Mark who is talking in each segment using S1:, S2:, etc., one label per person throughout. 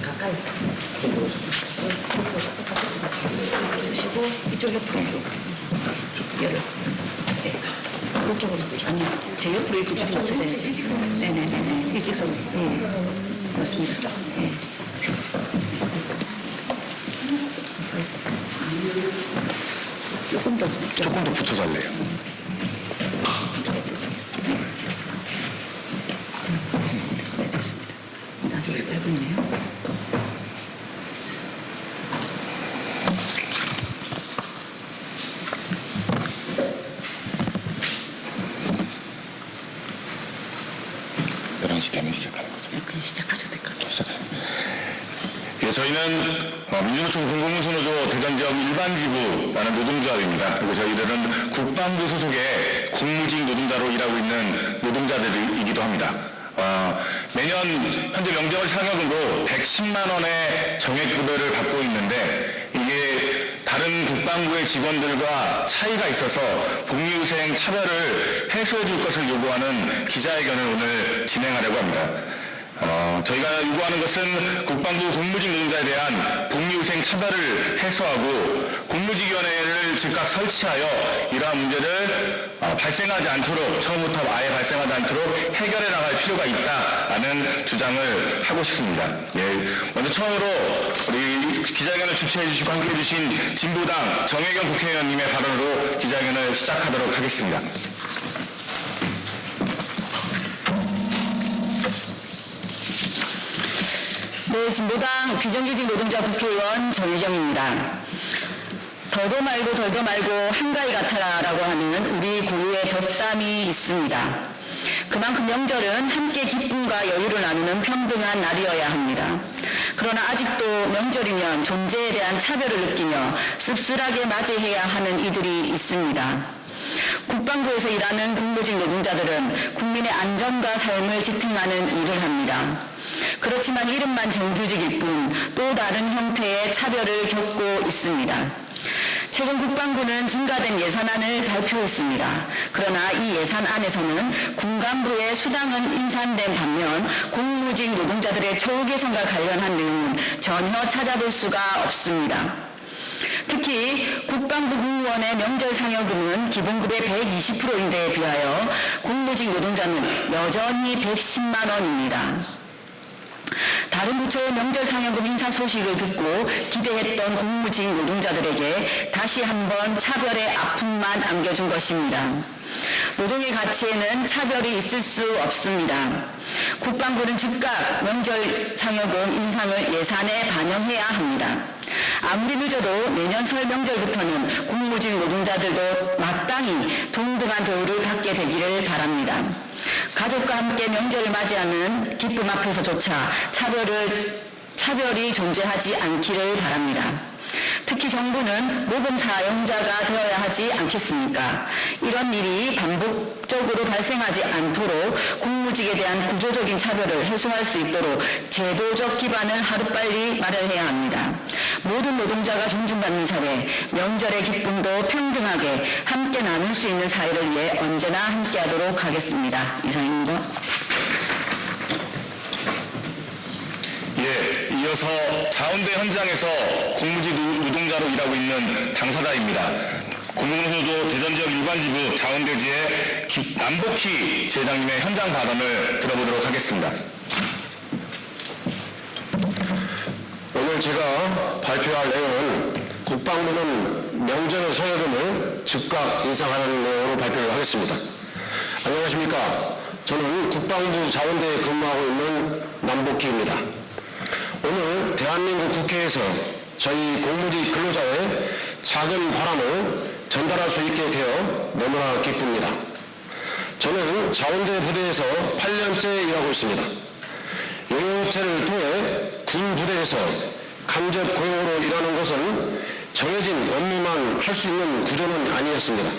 S1: 가까이 쓰시고 이쪽 옆으로 쭉 열을 네. 그쪽으로 아니요. 제 옆으로 이렇게 쭉 맞춰져야지 네네네네. 일직선 예. 맞습니다. 예. 조금 더
S2: 조금 더 붙어 달래요.
S1: 됐습니다. 네, 됐습니다. 28분이네요.
S2: 열한 시 되면 시작하는 거죠.
S1: 그냥 시작하셔도 될 것 같아요.
S2: 시작해요. 예, 저희는 어, 민주노총 공공운수노조 대전지역 일반지부라는 노동조합입니다. 그리고 저희들은 국방부 소속의 공무직 노동자로 일하고 있는 노동자들이기도 합니다. 어, 매년 현재 명절 상여금으로 110만 원의 정액급여를 받고 있는데 이게 다른 국방부의 직원들과 차이가 있어서 복리후생 차별을 해소해 줄 것을 요구하는 기자회견을 오늘 진행하려고 합니다. 어, 저희가 요구하는 것은 국방부 공무직 노동자에 대한 복리후생 차별을 해소하고 공무직위원회를 즉각 설치하여 이러한 문제를 어, 발생하지 않도록 처음부터 아예 발생하지 않도록 해결해 나갈 필요가 있다라는 주장을 하고 싶습니다. 예, 먼저 처음으로 우리 기자회견을 주최해 주시고 함께해 주신 진보당 정혜경 국회의원님의 발언으로 기자회견을 시작하도록 하겠습니다.
S1: 네, 진보당 규정규직 노동자 국회의원 정혜경입니다. 더도 말고 덜도 말고 한가위 같아라라고 하는 우리 고유의 덕담이 있습니다. 그만큼 명절은 함께 기쁨과 여유를 나누는 평등한 날이어야 합니다. 그러나 아직도 명절이면 존재에 대한 차별을 느끼며 씁쓸하게 맞이해야 하는 이들이 있습니다. 국방부에서 일하는 공무직 노동자들은 국민의 안전과 삶을 지탱하는 일을 합니다. 그렇지만 이름만 정규직일 뿐 또 다른 형태의 차별을 겪고 있습니다. 최근 국방부는 증가된 예산안을 발표했습니다. 그러나 이 예산안에서는 군간부의 수당은 인상된 반면 공무직 노동자들의 처우 개선과 관련한 내용은 전혀 찾아볼 수가 없습니다. 특히 국방부 공무원의 명절 상여금은 기본급의 120%인데에 비하여 공무직 노동자는 여전히 110만 원입니다. 다른 부처의 명절 상여금 인사 소식을 듣고 기대했던 공무직 노동자들에게 다시 한번 차별의 아픔만 안겨준 것입니다. 노동의 가치에는 차별이 있을 수 없습니다. 국방부는 즉각 명절 상여금 인상을 예산에 반영해야 합니다. 아무리 늦어도 내년 설 명절부터는 공 무직 노동자들도 마땅히 동등한 대우를 받게 되기를 바랍니다. 가족과 함께 명절을 맞이하는 기쁨 앞에서조차 차별을, 차별이 존재하지 않기를 바랍니다. 특히 정부는 모범 사용자가 되어야 하지 않겠습니까? 이런 일이 반복적으로 발생하지 않도록 공무직에 대한 구조적인 차별을 해소할 수 있도록 제도적 기반을 하루빨리 마련해야 합니다. 모든 노동자가 존중받는 사회, 명절의 기쁨도 평등하게 함께 나눌 수 있는 사회를 위해 언제나 함께하도록 하겠습니다. 이상입니다.
S2: 예, 이어서 자원대 현장에서 공무직 노- 노동자로 일하고 있는 당사자입니다. 공공노조 대전지역 일반지부 자원대지의 기- 남복희 제장님의 현장 발언을 들어보도록 하겠습니다.
S3: 오늘 제가 발표할 내용은 국방부는 명절 서여금을 즉각 인상하는 내용으로 발표를 하겠습니다. 안녕하십니까. 저는 국방부 자원대에 근무하고 있는 남복희입니다. 오늘 대한민국 국회에서 저희 공무직 근로자의 작은 바람을 전달할 수 있게 되어 너무나 기쁩니다. 저는 자원대 부대에서 8년째 일하고 있습니다. 용역체를 통해 군 부대에서 간접 고용으로 일하는 것은 정해진 업무만 할 수 있는 구조는 아니었습니다.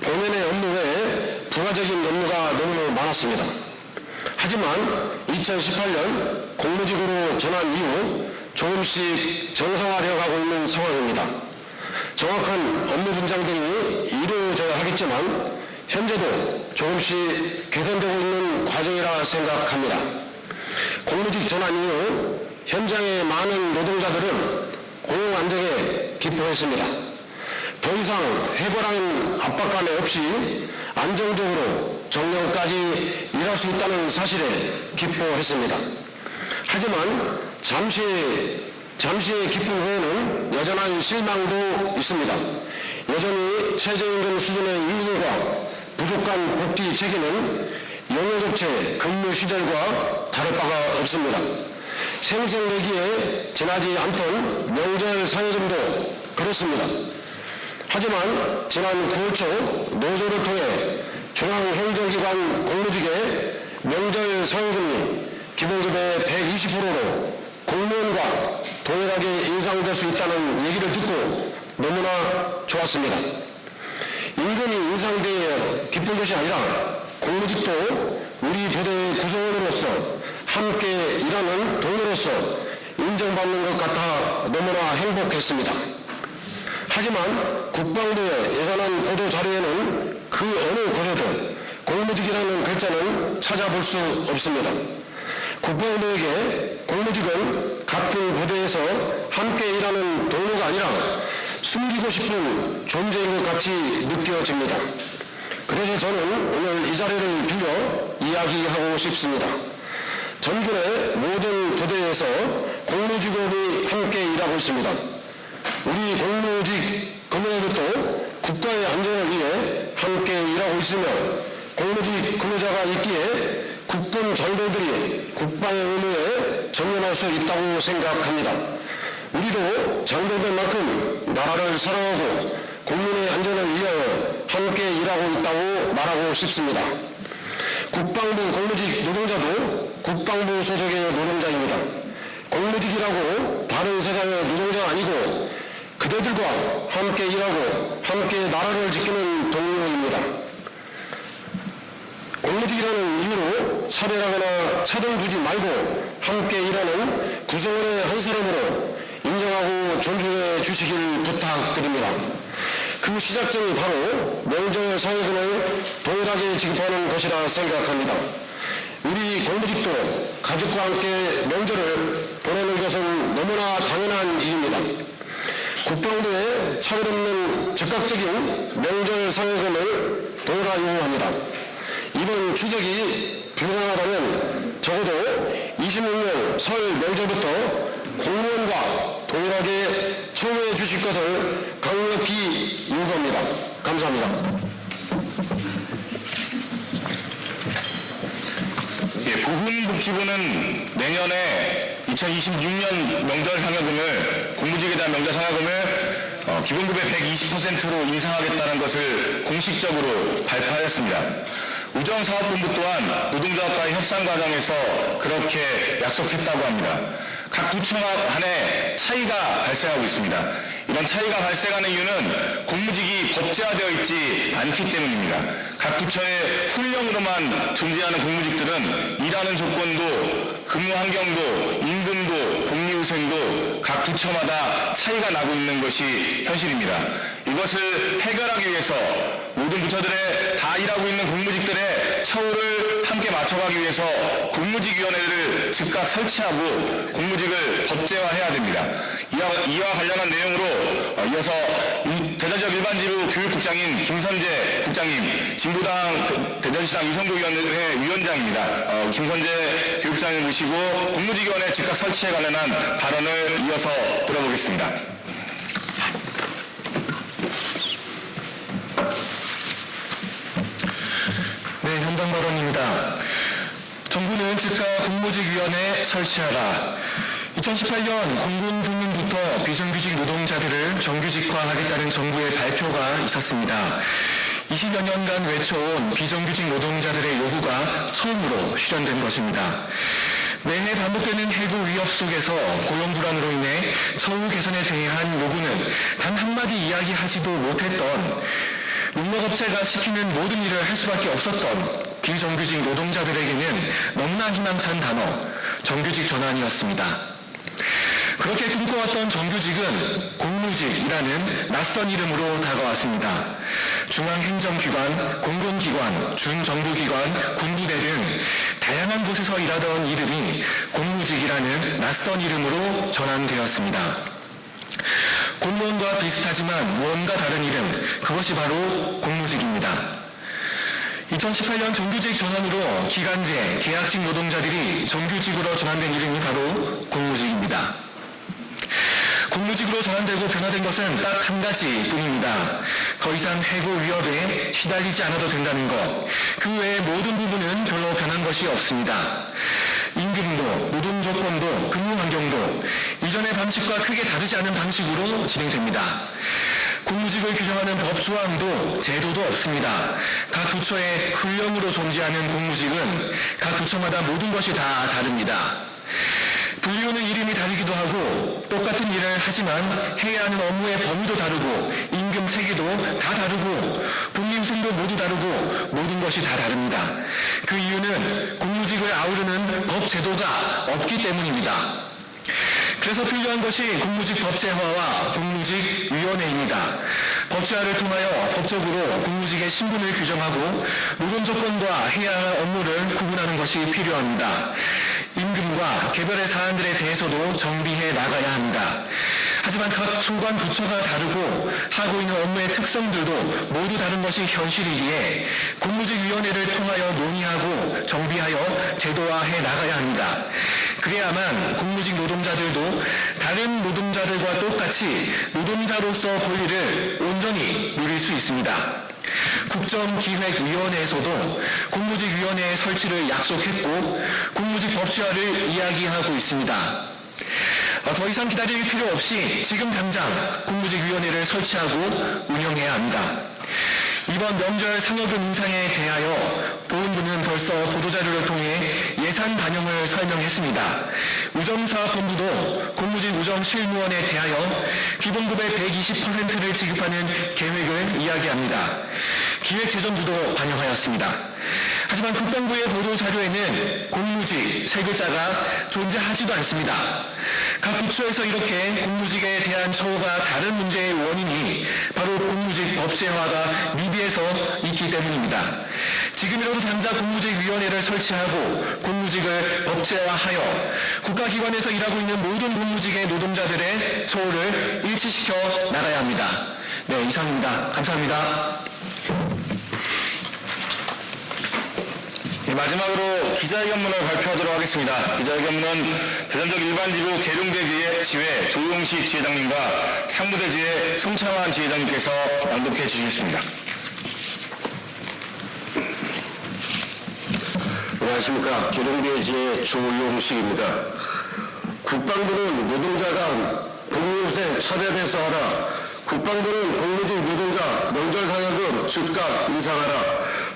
S3: 본연의 업무 외에 부가적인 업무가 너무 많았습니다. 하지만 2018년 공무직으로 전환 이후 조금씩 정상화되어 가고 있는 상황입니다. 정확한 업무 분장 등이 이루어져야 하겠지만 현재도 조금씩 개선되고 있는 과정이라 생각합니다. 공무직 전환 이후 현장의 많은 노동자들은 고용 안정에 기뻐했습니다. 더 이상 해고라는 압박감에 없이 안정적으로 정년까지 일할 수 있다는 사실에 기뻐했습니다. 하지만 잠시 잠시의 기쁨 후에는 여전한 실망도 있습니다. 여전히 최저임금 수준의 인물과 부족한 복지 체계는 영역업체 근무 시절과 다를 바가 없습니다. 생생내기에 지나지 않던 명절 상여금도 그렇습니다. 하지만 지난 9월 초 노조를 통해 중앙행정기관 공무직의 명절 상여금이 기본급의 120%로 공무원과 동일하게 인상될 수 있다는 얘기를 듣고 너무나 좋았습니다. 임금이 인상되어 기쁜 것이 아니라 공무직도 우리 부대의 구성원으로서 함께 일하는 동료로서 인정받는 것 같아 너무나 행복했습니다. 하지만 국방부의 예산안 보도 자료에는 그 어느 곳에도 공무직이라는 글자는 찾아볼 수 없습니다. 국방부에게 공무직은 같은 부대에서 함께 일하는 동료가 아니라 숨기고 싶은 존재인 것 같이 느껴집니다. 그래서 저는 오늘 이 자리를 빌려 이야기하고 싶습니다. 전군의 모든 부대에서 공무직원이 함께 일하고 있습니다. 우리 공무직 근무자들도 국가의 안전을 위해 함께 일하고 있으며 공무직 근무자가 있기에 국군 장병들이 국방의 의무에 전념할 수 있다고 생각합니다. 우리도 장병들만큼 나라를 사랑하고 국민의 안전을 위하여 함께 일하고 있다고 말하고 싶습니다. 국방부 공무직 노동자도 국방부 소속의 노동자입니다. 공무직이라고 다른 세상의 노동자가 아니고 그대들과 함께 일하고 함께 나라를 지키는 동료입니다. 공무직이라는 이유로 차별하거나 차등 두지 말고 함께 일하는 구성원의 한 사람으로 인정하고 존중해 주시길 부탁드립니다. 그 시작점이 바로 명절 사회금을 동일하게 지급하는 것이라 생각합니다. 우리 공무직도 가족과 함께 명절을 보내는 것은 너무나 당연한 일입니다. 국방부의 차별 없는 즉각적인 명절 사회금을 동일하 요구합니다. 이번 추석이 불가능하다면 적어도 26년 설 명절부터 공무원과 동일하게 처우해 주실 것을 강력히 요구합니다. 감사합니다.
S2: 예, 보훈복지부는 내년에 2026년 명절 상여금을 공무직에 대한 명절 상여금을 어, 기본급의 120%로 인상하겠다는 것을 공식적으로 발표하였습니다. 우정사업본부 또한 노동조합과의 협상 과정에서 그렇게 약속했다고 합니다. 각 부처 간에 차이가 발생하고 있습니다. 이런 차이가 발생하는 이유는 공무직이 법제화되어 있지 않기 때문입니다. 각 부처의 훈령으로만 존재하는 공무직들은 일하는 조건도 근무 환경도 임금도 복리후생도 각 부처마다 차이가 나고 있는 것이 현실입니다. 이것을 해결하기 위해서 모든 부처들의 다 일하고 있는 공무직들의 처우를 함께 맞춰가기 위해서 공무직위원회를 즉각 설치하고 공무직을 법제화해야 됩니다. 이와, 이와 관련한 내용으로 어, 이어서 이 대전지역 일반지부 교육국장인 김선재 국장님, 진보당 대- 대전시당 유성구위원회 위원장입니다. 어, 김선재 교육장을 모시고 공무직위원회 즉각 설치에 관련한 발언을 이어서 들어보겠습니다.
S4: 네, 현장 발언입니다. 정부는 즉각 공무직위원회 설치하라. 2018년 공군 중문부터 비정규직 노동자들을 정규직화하겠다는 정부의 발표가 있었습니다. 20여 년간 외쳐온 비정규직 노동자들의 요구가 처음으로 실현된 것입니다. 매해 반복되는 해고 위협 속에서 고용 불안으로 인해 처우 개선에 대한 요구는 단 한마디 이야기하지도 못했던 운명업체가 시키는 모든 일을 할 수밖에 없었던 비정규직 노동자들에게는 너무나 희망찬 단어, 정규직 전환이었습니다. 그렇게 꿈꿔왔던 정규직은 공무직이라는 낯선 이름으로 다가왔습니다. 중앙행정기관, 공공기관, 준정부기관, 군부대 등 다양한 곳에서 일하던 이들이 공무직이라는 낯선 이름으로 전환되었습니다. 공무원과 비슷하지만 무언가 다른 이름, 그것이 바로 공무직입니다. 2018년 정규직 전환으로 기간제, 계약직 노동자들이 정규직으로 전환된 이름이 바로 공무직입니다. 공무직으로 전환되고 변화된 것은 딱 한 가지 뿐입니다. 더 이상 해고 위협에 시달리지 않아도 된다는 것. 그 외의 모든 부분은 별로 변한 것이 없습니다. 임금도, 노동 조건도, 근무 환경도 이전의 방식과 크게 다르지 않은 방식으로 진행됩니다. 공무직을 규정하는 법 조항도 제도도 없습니다. 각 부처의 훈령으로 존재하는 공무직은 각 부처마다 모든 것이 다 다릅니다. 분류는 이름이 다르기도 하고 똑같은 일을 하지만 해야 하는 업무의 범위도 다르고 임금 체계도 다 다르고 복림성도 모두 다르고 모든 것이 다 다릅니다. 그 이유는 공무직을 아우르는 법 제도가 없기 때문입니다. 그래서 필요한 것이 공무직 법제화와 공무직 위원회입니다. 법제화를 통하여 법적으로 공무직의 신분을 규정하고 노동 조건과 해야 할 업무를 구분하는 것이 필요합니다. 임금과 개별의 사안들에 대해서도 정비해 나가야 합니다. 하지만 각 소관 부처가 다르고 하고 있는 업무의 특성들도 모두 다른 것이 현실이기에 공무직위원회를 통하여 논의하고 정비하여 제도화해 나가야 합니다. 그래야만 공무직 노동자들도 다른 노동자들과 똑같이 노동자로서 권리를 온전히 누릴 수 있습니다. 국정기획위원회에서도 공무직위원회의 설치를 약속했고 공무직 법제화를 이야기하고 있습니다. 어, 더 이상 기다릴 필요 없이 지금 당장 공무직위원회를 설치하고 운영해야 합니다. 이번 명절 상여금 인상에 대하여 보훈부는 벌써 보도자료를 통해 예산 반영을 설명했습니다. 우정사업본부도 공무직 우정실무원에 대하여 기본급의 120%를 지급하는 계획을 이야기합니다. 기획재정부도 반영하였습니다. 하지만 국방부의 보도 자료에는 공무직 세 글자가 존재하지도 않습니다. 각 부처에서 이렇게 공무직에 대한 처우가 다른 문제의 원인이 바로 공무직 법제화가 미비해서 있기 때문입니다. 지금이라도 당장 공무직위원회를 설치하고 공무직을 법제화하여 국가기관에서 일하고 있는 모든 공무직의 노동자들의 처우를 일치시켜 나가야 합니다. 네, 이상입니다. 감사합니다.
S2: 마지막으로 기자회견문을 발표하도록 하겠습니다. 기자회견문은 대전적 일반지부 계룡대 지회 조용식 지회장님과 상무대 지회 송창환 지회장님께서 낭독해 주시겠습니다.
S3: 안녕하십니까. 기동대지의 조용식입니다. 국방부는 노동자가 복리후생 차별해서 하라. 국방부는 공무직 노동자 명절 상여금 즉각 인상하라.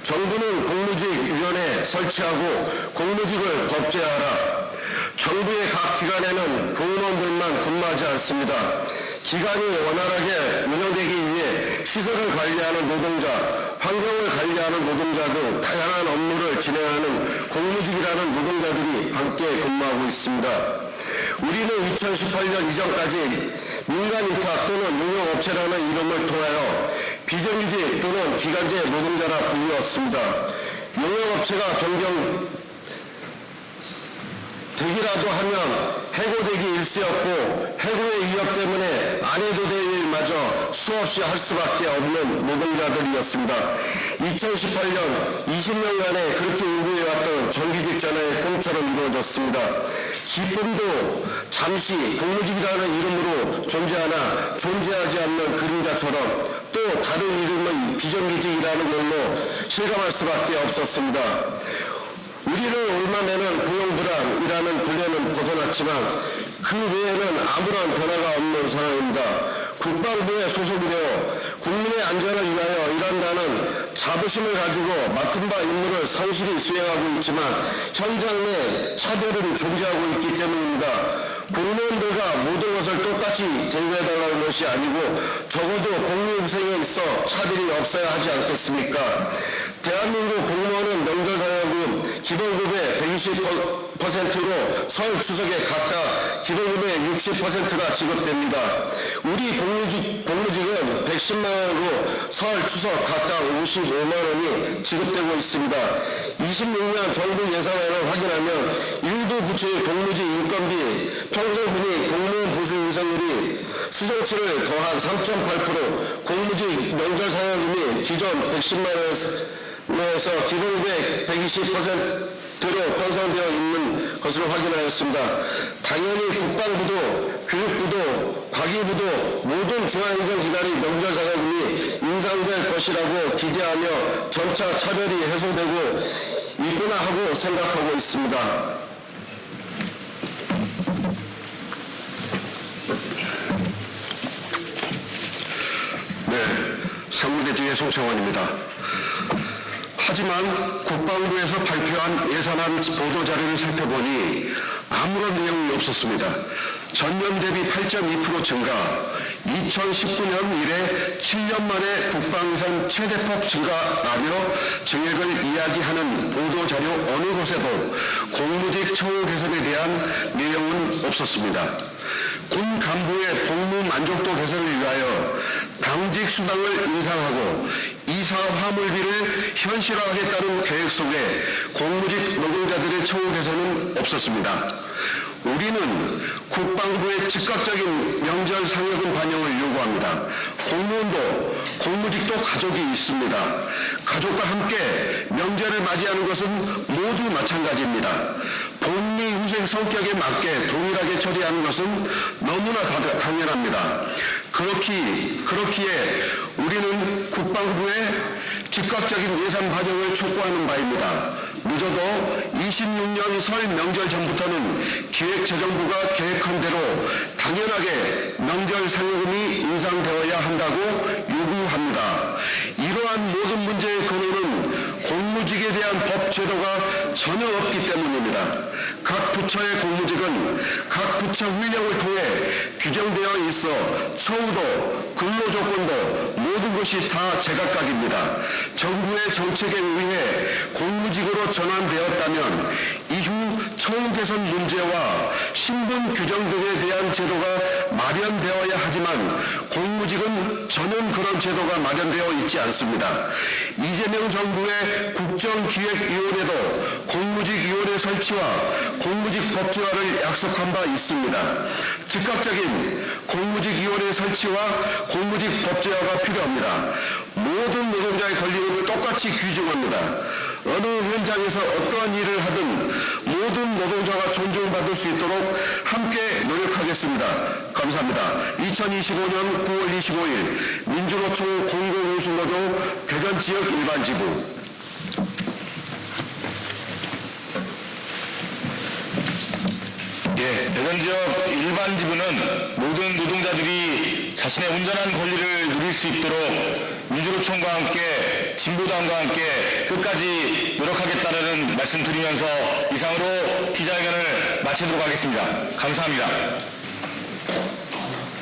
S3: 정부는 공무직위원회 설치하고 공무직을 법제하라. 정부의 각 기관에는 공무원들만 근무하지 않습니다. 기관이 원활하게 운영되기 위해 시설을 관리하는 노동자, 환경을 관리하는 노동자 등 다양한 업무를 진행하는 공무직이라는 노동자들이 함께 근무하고 있습니다. 우리는 2018년 이전까지 민간 위탁 또는 용역업체라는 이름을 통하여 비정규직 또는 기간제 노동자라 불리웠습니다. 용역업체가 변경 되기라도 하면 해고되기 일쑤였고 해고의 위협 때문에 안 해도 될 일마저 수없이 할 수밖에 없는 노동자들이었습니다. 2018년 20년간에 그렇게 요구해왔던 정규직 전환의 꿈처럼 이루어졌습니다. 기쁨도 잠시 공무직이라는 이름으로 존재하나 존재하지 않는 그림자처럼 또 다른 이름의 비정규직이라는 걸로 실감할 수밖에 없었습니다. 우리를 옮아내는 고용불안이라는 분류는 벗어났지만 그 외에는 아무런 변화가 없는 상황입니다. 국방부에 소속되어 국민의 안전을 위하여 일한다는 자부심을 가지고 맡은 바 임무를 성실히 수행하고 있지만 현장 내 차별은 존재하고 있기 때문입니다. 공무원들과 모든 것을 똑같이 대우해달라는 것이 아니고 적어도 복리후생에 있어 차별이 없어야 하지 않겠습니까? 대한민국 공무원은 명절사회금 기본급의 120% 60%로 설 추석에 각각 기본급의 60%가 지급됩니다. 우리 공무직, 공무직은 110만 원으로 설 추석 각각 55만 원이 지급되고 있습니다. 26년 정부 예산안을 확인하면 일부 부처의 공무직 인건비 평소분이 공무원 부수 인상률이 수정치를 더한 3.8% 공무직 명절 사용금이 기존 110만 원에서 기본급의 120%로 편성되어 있는 것으로 확인하였습니다. 당연히 국방부도 교육부도 과기부도 모든 중앙행정기관의 명절 사용금이 인상될 것이라고 기대하며 점차 차별이 해소되고 있구나 하고 생각하고 있습니다. 네, 상무대지의 송창원입니다. 하지만 국방부에서 발표한 예산안 보도자료를 살펴보니 아무런 내용이 없었습니다. 전년 대비 8.2% 증가, 2019년 이래 7년 만에 국방예산 최대폭 증가라며 증액을 이야기하는 보도자료 어느 곳에도 공무직 처우 개선에 대한 내용은 없었습니다. 군 간부의 복무 만족도 개선을 위하여 당직 수당을 인상하고 이사 화물비를 현실화하겠다는 계획 속에 공무직 노동자들의 개선은 없었습니다. 우리는 국방부의 즉각적인 명절 상여금 반영을 요구합니다. 공무원도 공무직도 가족이 있습니다. 가족과 함께 명절을 맞이하는 것은 모두 마찬가지입니다. 복리 후생 성격에 맞게 동일하게 처리하는 것은 너무나 다- 당연합니다. 그렇기, 그렇기에 우리는 국방부의 즉각적인 예산 반영을 촉구하는 바입니다. 늦어도 26년 설 명절 전부터는 기획재정부가 계획한 대로 당연하게 명절 상여금이 인상되어야 한다고 요구합니다. 이러한 모든 문제의 근원은 공무직에 대한 법 제도가 전혀 없기 때문입니다. 각 부처의 공무직은 각 부처 훈령을 통해 규정되어 있어 처우도 근로 조건도 모든 것이 다 제각각입니다. 정부의 정책에 의해 공무직으로 전환되었다면 이후 처우 개선 문제와 신분 규정 등에 대한 제도가 마련되어야 하지만 공무직은 전혀 그런 제도가 마련되어 있지 않습니다. 이재명 정부의 국정기획위원회도 공무직위원회 설치와 공무직 법제화를 약속한 바 있습니다. 즉각적인 공무직위원회 설치와 공무직 법제화가 필요합니다. 모든 노동자의 권리는 똑같이 귀중합니다. 어느 현장에서 어떠한 일을 하든 모든 노동자가 존중받을 수 있도록 함께 노력하겠습니다. 감사합니다. 2025년 9월 25일 민주노총 공공운수노조 대전지역 일반지부
S2: 예, 대전 지역 일반 지부는 모든 노동자들이 자신의 온전한 권리를 누릴 수 있도록 민주노총과 진보당과 함께 끝까지 노력하겠다는 말씀드리면서 이상으로 기자회견을 마치도록 하겠습니다. 감사합니다.